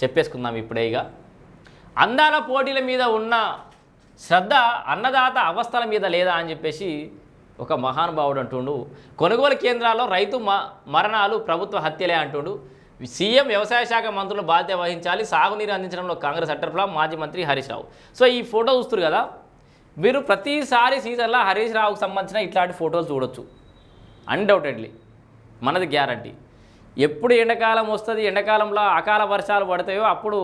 చెప్పేసుకుందాం ఇప్పుడే ఇక అందాల పోటీల మీద ఉన్న శ్రద్ధ అన్నదాత అవస్థల మీద లేదా అని చెప్పేసి ఒక మహానుభావుడు అంటుండు. కొనుగోలు కేంద్రాల్లో రైతు మ మరణాలు ప్రభుత్వ హత్యలే అంటుండు. సీఎం వ్యవసాయ శాఖ మంత్రులు బాధ్యత వహించాలి సాగునీరు అందించడంలో కాంగ్రెస్ అట్టర్ఫ్లా మాజీ మంత్రి హరీష్ రావు. సో ఈ ఫోటో చూస్తారు కదా మీరు ప్రతిసారి సీజన్లో హరీష్ రావుకు సంబంధించిన ఇట్లాంటి ఫోటోలు చూడొచ్చు. అన్డౌటెడ్లీ మనది గ్యారంటీ. ఎప్పుడు ఎండాకాలం వస్తుంది ఎండాకాలంలో అకాల వర్షాలు పడతాయో అప్పుడు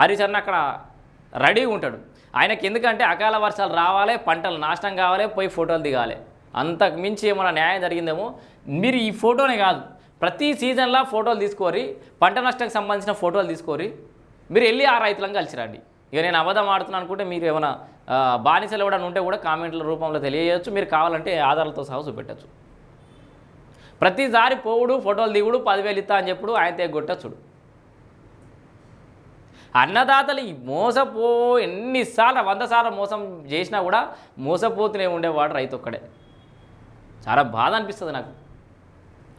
హరీష్ అన్న అక్కడ రెడీగా ఉంటాడు. ఆయనకి ఎందుకంటే అకాల వర్షాలు రావాలి పంటలు నాశనం కావాలి పోయి ఫోటోలు దిగాలి. అంతకు మించి ఏమైనా న్యాయం జరిగిందేమో? మీరు ఈ ఫోటోనే కాదు. ప్రతి సీజన్లో ఫోటోలు తీసుకోరి పంట నష్టంకి సంబంధించిన ఫోటోలు తీసుకోరి మీరు వెళ్ళి ఆ రైతులను కలిసి రండి ఇక నేను అబద్ధం ఆడుతున్నాను అనుకుంటే మీరు ఏమైనా బానిసలు ఇవ్వడానికి ఉంటే కూడా కామెంట్ల రూపంలో తెలియజేయచ్చు. మీరు కావాలంటే ఆధారాలతో సహా చూపెట్టచ్చు. ప్రతిసారి పోవుడు ఫోటోలు దిగుడు పదివేలు ఇస్తా అని చెప్పుడు ఆయన తెగొట్టచ్చుడు అన్నదాతలు ఈ మోసపో ఎన్నిసార్లు వంద సార్లు మోసం చేసినా కూడా మోసపోతూనే ఉండేవాడు రైతు ఒక్కడే. చాలా బాధ అనిపిస్తుంది నాకు.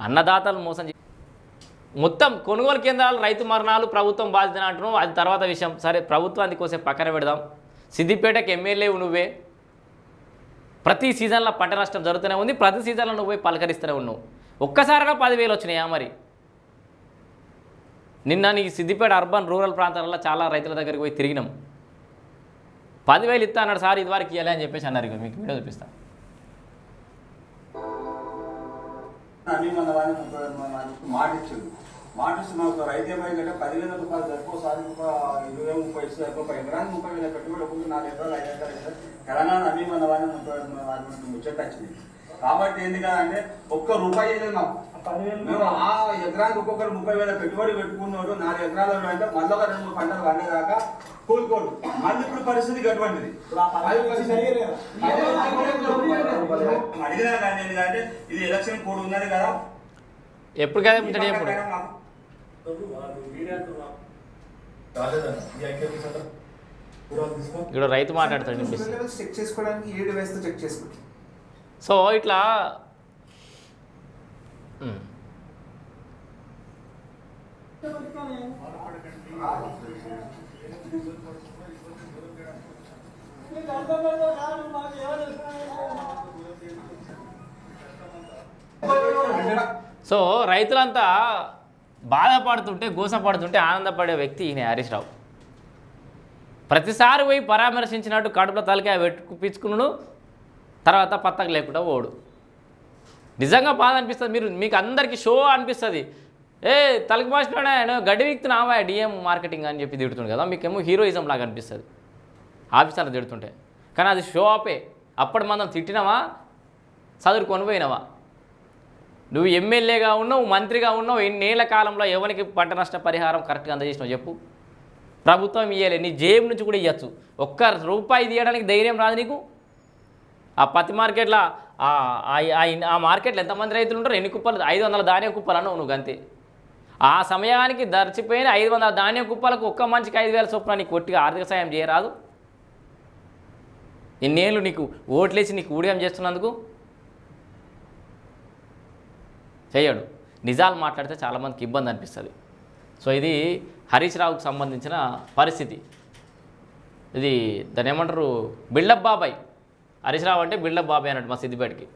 అన్నదాతలు మోసం మొత్తం కొనుగోలు కేంద్రాలు రైతు మరణాలు ప్రభుత్వం బాధ్యత అంటున్నావు అది తర్వాత విషయం. సరే ప్రభుత్వానికి కోసే పక్కన పెడదాం. సిద్దిపేటకి ఎమ్మెల్యే నువ్వే. ప్రతి సీజన్లో పంట నష్టం జరుగుతూనే ఉంది ప్రతి సీజన్లో నువ్వు పోయి పలకరిస్తూనే ఉన్నావు. ఒక్కసారిగా పదివేలు వచ్చినాయా మరి? నిన్న నీ సిద్దిపేట అర్బన్ రూరల్ ప్రాంతాలలో చాలా రైతుల దగ్గరికి పోయి తిరిగినాం. పదివేలు ఇస్తా అన్నాడు సార్ ఇదివరకు ఇవ్వాలి అని చెప్పేసి అన్నారు మీకు వీడియో చూపిస్తాను అని మన వాడిని మాట ఇచ్చింది మాట ఇస్తే మనకు రైతు ఏమైందంటే పదివేల రూపాయలు సరిపోసారి ఒక ఇరవై ముప్పై ఇస్తే సరిపో ఒక ఎకరానికి ముప్పై వేల పెట్టుబడి ఒక్కొక్క నాలుగు ఎకరాలు ఐదు ఎకరాలు తెలంగాణ అన్ని మన వాడిని ముప్పై ముచ్చట వచ్చింది. కాబట్టి ఏంది అంటే ఒక్క రూపాయి మాకు. మేము ఆ ఎకరానికి ఒక్కొక్కరు ముప్పై వేల పెట్టుబడి పెట్టుకున్నాడు నాలుగు ఎకరాలు అంటే మళ్ళీ ఒక రెండు మూడు పంటలు పండేదాకా కూలుకోడు మళ్ళీ ఇప్పుడు పరిస్థితి అటువంటిది. అడిగినా కానీ ఏంటంటే ఇది ఎలక్షన్ కోడ్ ఉన్నది కదా. ఎప్పుడు కదా ఎప్పుడు? ఇక్కడ రైతు మాట్లాడతాడు చెక్ చేసుకోవడానికి ఏ డివైస్తో చెక్ చేసుకుంటాం సో ఇట్లా సో రైతులంతా బాధపడుతుంటే గోసపడుతుంటే ఆనందపడే వ్యక్తి ఈయన హరీష్ రావు. ప్రతిసారి పోయి పరామర్శించినట్టు కడుపులో తలకాయ పెట్టుకుపించుకున్నాడు తర్వాత పత్తకు లేకుండా ఓడు నిజంగా బాధ అనిపిస్తుంది మీరు మీకు అందరికీ షో అనిపిస్తుంది. ఏ తలకు ఆయన? గడ్డి విక్తున్నావా? డిఎం మార్కెటింగ్ అని చెప్పి తిడుతుంది కదా మీకేమో హీరోయిజం లాగా అనిపిస్తుంది. ఆఫీసర్లు తిడుతుంటే. కానీ అది షో ఆపే. అప్పుడు మనం తిట్టినావా? చదువుకొని పోయినావా? నువ్వు ఎమ్మెల్యేగా ఉన్నావు మంత్రిగా ఉన్నావు ఎన్నేళ్ళ కాలంలో ఎవరికి పంట నష్ట పరిహారం కరెక్ట్గా అందజేసినావు చెప్పు. ప్రభుత్వం ఇవ్వలే నీ జేబు నుంచి కూడా ఇవ్వచ్చు ఒక్క రూపాయి తీయడానికి ధైర్యం రాదు నీకు? ఆ పత్తి మార్కెట్లో ఆ ఆ- మార్కెట్లో ఎంతమంది రైతులు ఉంటారు? ఎన్ని కుప్పలు? ఐదు వందల ధాన్యం కుప్పలు అన్నావు నువ్వు అంతే ఆ సమయానికి దర్చిపోయిన ఐదు వందల ధాన్యం కుప్పలకు ఒక్క మంచికి ఐదు వేల చొప్పున నీకు ఒట్టిగా ఆర్థిక సాయం చేయరాదు? ఇన్నేళ్ళు నీకు ఓట్లేసి నీకు ఊడియం చేస్తున్నందుకు? చేయడు నిజాలు మాట్లాడితే చాలామందికి ఇబ్బంది అనిపిస్తుంది. సో ఇది హరీష్ రావుకు సంబంధించిన పరిస్థితి. ఇది దాన్ని ఏమంటారు? బిల్డప్ బాబాయ్. హరీష్ రావు అంటే బిల్డప్ బాబాయ్ అన్నట్టు మా సిద్దిపేటకి.